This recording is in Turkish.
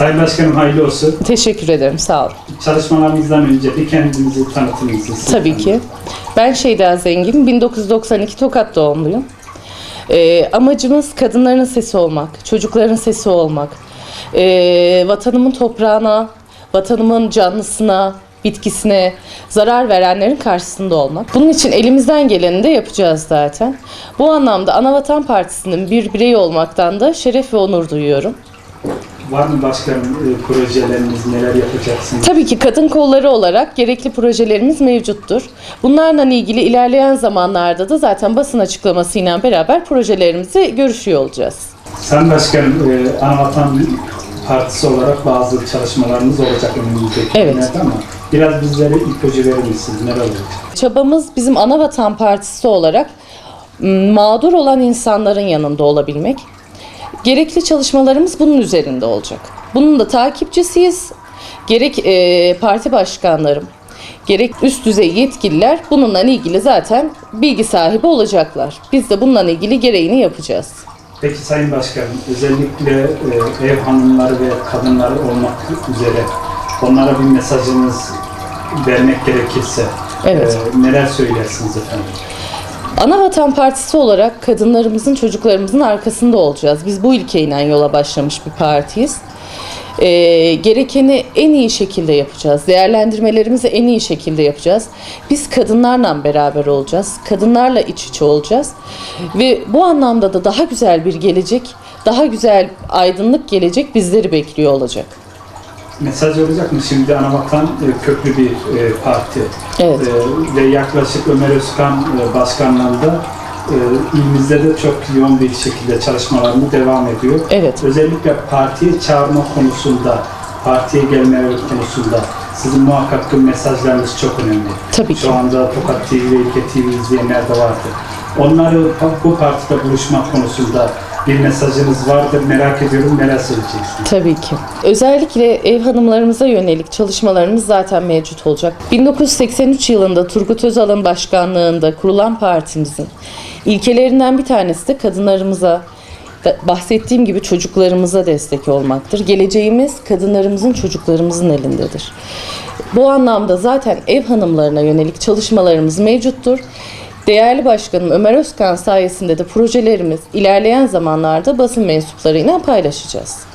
Sayın Başkanım hayırlı olsun. Teşekkür ederim, sağ olun. Çalışmalarımızdan önce bir kendinizi tanıtır mısınız? Tabii ki. Ben Şeyda Zengin, 1992 Tokat doğumluyum. Ee, amacımız kadınların sesi olmak, çocukların sesi olmak. Ee, vatanımın toprağına, vatanımın canlısına, bitkisine zarar verenlerin karşısında olmak. Bunun için elimizden geleni de yapacağız zaten. Bu anlamda Anavatan Partisi'nin bir bireyi olmaktan da şeref ve onur duyuyorum. Var mı başkanım e, projeleriniz, neler yapacaksınız? Tabii ki kadın kolları olarak gerekli projelerimiz mevcuttur. Bunlarla ilgili ilerleyen zamanlarda da zaten basın açıklamasıyla beraber projelerimizi görüşüyor olacağız. Sayın Başkanım, e, Anavatan Partisi olarak bazı çalışmalarımız olacak önümüzdeki Evet. günlerde ama biraz bizlere ipucu verir misiniz? Neler olacak? Çabamız bizim Anavatan Partisi olarak mağdur olan insanların yanında olabilmek. Gerekli çalışmalarımız bunun üzerinde olacak. Bunun da takipçisiyiz. Gerek e, parti başkanlarım, gerek üst düzey yetkililer bununla ilgili zaten bilgi sahibi olacaklar. Biz de bununla ilgili gereğini yapacağız. Peki Sayın Başkanım, özellikle e, ev hanımları ve kadınları olmak üzere onlara bir mesajınız vermek gerekirse Evet. e, neler söylersiniz efendim? Anavatan Partisi olarak kadınlarımızın, çocuklarımızın arkasında olacağız. Biz bu ilkeyle yola başlamış bir partiyiz. Ee, gerekeni en iyi şekilde yapacağız. Değerlendirmelerimizi en iyi şekilde yapacağız. Biz kadınlarla beraber olacağız. Kadınlarla iç içe olacağız. Ve bu anlamda da daha güzel bir gelecek, daha güzel aydınlık gelecek bizleri bekliyor olacak. Mesaj olacak mı? Şimdi Anavatan e, köklü bir e, parti. Evet. E, ve yaklaşık Ömer Özkan e, başkanlığında e, ilimizde de çok yoğun bir şekilde çalışmalarını devam ediyor. Evet. Özellikle partiye çağırma konusunda, partiye gelme konusunda sizin muhakkak ki mesajlarınız çok önemli. Tabii ki. Şu anda Tokat TV ve İlke TV izleyenler de vardır. Onları bu partide buluşmak konusunda bir mesajınız vardır. Merak ediyorum. Neler söyleyeceksiniz? Tabii ki. Özellikle ev hanımlarımıza yönelik çalışmalarımız zaten mevcut olacak. 1983 yılında Turgut Özal'ın başkanlığında kurulan partimizin ilkelerinden bir tanesi de kadınlarımıza, bahsettiğim gibi çocuklarımıza destek olmaktır. Geleceğimiz kadınlarımızın, çocuklarımızın elindedir. Bu anlamda zaten ev hanımlarına yönelik çalışmalarımız mevcuttur. Değerli Başkanım Ömer Özkan sayesinde de projelerimiz ilerleyen zamanlarda basın mensuplarıyla paylaşacağız.